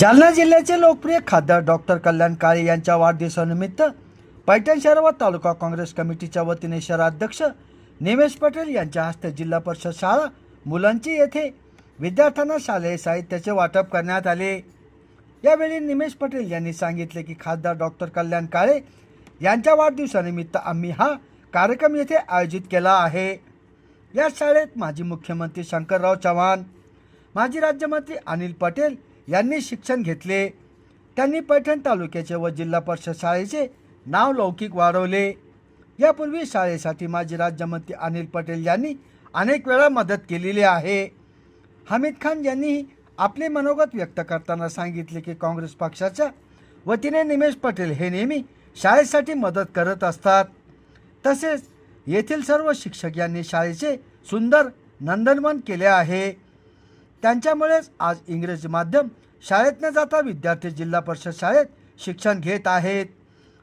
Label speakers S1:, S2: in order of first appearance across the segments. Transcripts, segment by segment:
S1: जालना जिल्ह्याचे लोकप्रिय खासदार डॉक्टर कल्याण काळे यांच्या वाढदिवसानिमित्त पैठण शहर व तालुका काँग्रेस कमिटीच्या वतीने शहराध्यक्ष निमेश पटेल यांच्या हस्ते जिल्हा परिषद शाळा मुलांची येथे विद्यार्थ्यांना शालेय साहित्याचे वाटप करण्यात आले. यावेळी निमेश पटेल यांनी सांगितले की खासदार डॉक्टर कल्याण काळे यांच्या वाढदिवसानिमित्त आम्ही हा कार्यक्रम येथे आयोजित केला आहे. या शाळेत माजी मुख्यमंत्री शंकरराव चव्हाण माजी राज्यमंत्री अनिल पटेल यांनी शिक्षण घेतले. त्यांनी पैठण तालुक्याचे व जिल्हा परिषद शाळेचे नाव लौकिक वाढवले. यापूर्वी शाळेसाठी माजी राज्यमंत्री अनिल पटेल यांनी अनेक वेळा मदत केलेली आहे. हमीद खान यांनी आपले मनोगत व्यक्त करताना सांगितले की काँग्रेस पक्षाच्या वतीने निमेश पटेल हे नेहमी शाळेसाठी मदत करत असतात. तसेच येथील सर्व शिक्षक यांनी शाळेचे सुंदर नंदनवन केले आहे. त्यांच्यामुळेच आज इंग्रजी माध्यम शाळेत न जाता विद्यार्थी जिल्हा परिषद शाळेत शिक्षण घेत आहेत.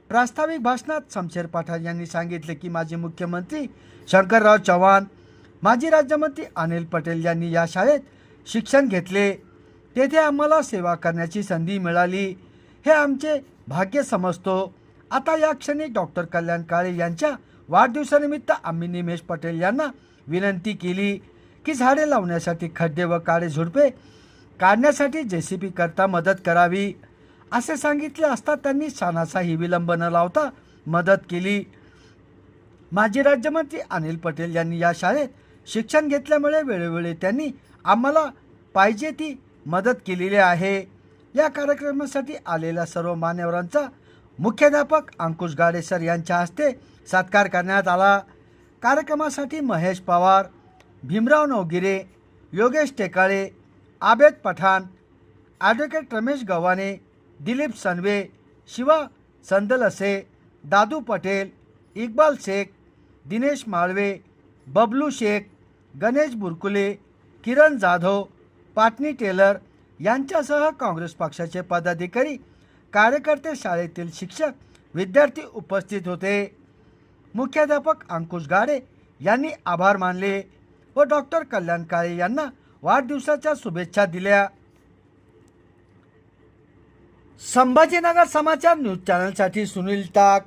S1: प्रास्ताविक भाषणात शमशेर पठाण यांनी सांगितले की माजी मुख्यमंत्री शंकरराव चव्हाण माजी राज्यमंत्री अनिल पटेल यांनी या शाळेत शिक्षण घेतले. तेथे आम्हाला सेवा करण्याची संधी मिळाली. हे आमचे भाग्य समजतो. आता या क्षणी डॉक्टर कल्याण काळे यांच्या वाढदिवसानिमित्त आम्ही निमेश पटेल यांना विनंती केली की झाडे लावण्यासाठी खड्डे व काळे झुडपे काढण्यासाठी जे सी पी करता मदत करावी असे सांगितले असता त्यांनी छानाचाही विलंब न लावता मदत केली. माजी राज्यमंत्री अनिल पटेल यांनी या शाळेत शिक्षण घेतल्यामुळे वेळोवेळी त्यांनी आम्हाला पाहिजे ती मदत केलेली आहे. या कार्यक्रमासाठी आलेल्या सर्व मान्यवरांचा मुख्याध्यापक अंकुश गाडे सर यांच्या हस्ते सत्कार करण्यात आला. कार्यक्रमासाठी महेश पवार भीमराव नवगिरे योगेश टेकाळे आबेद पठाण ॲडव्होकेट रमेश गव्हाणे दिलीप सनवे शिवा संदलसे दादू पटेल इक्बाल शेख दिनेश माळवे बबलू शेख गणेश बुरकुले किरण जाधव पाटणी टेलर यांच्यासह काँग्रेस पक्षाचे पदाधिकारी कार्यकर्ते शाळेतील शिक्षक विद्यार्थी उपस्थित होते. मुख्याध्यापक अंकुश गाडे यांनी आभार मानले व डॉक्टर कल्याण काळे यांना वाढदिवसाच्या शुभेच्छा दिल्या. संभाजीनगर समाचार न्यूज चॅनलसाठी सुनील टाक.